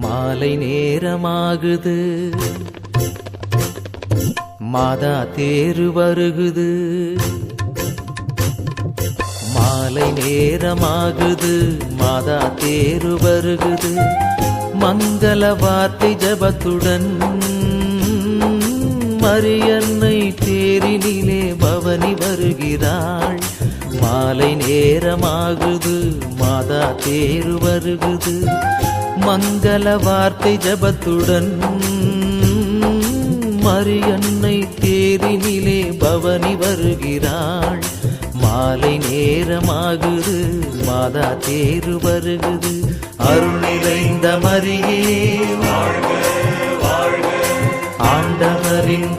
மாலை நேரமாகுது. மாதா தேரு வருகுது. மாலை நேரமாகுது மாதா தேரு வருகுது. மங்கள வார்த்தை ஜபத்துடன் மரியன்னை தேரினிலே பவனி வருகிறாள். மாலை நேரமாகுது மாதா தேரு வருகுது. மங்கள வார்த்தை ஜபத்துடன். மரியன்னை தேரினிலே பவனி வருகிறாள். மாலை நேரமாகுது மாதா தேரு வருகுது. அருள் நிறைந்த மரியே ஆண்டவரின்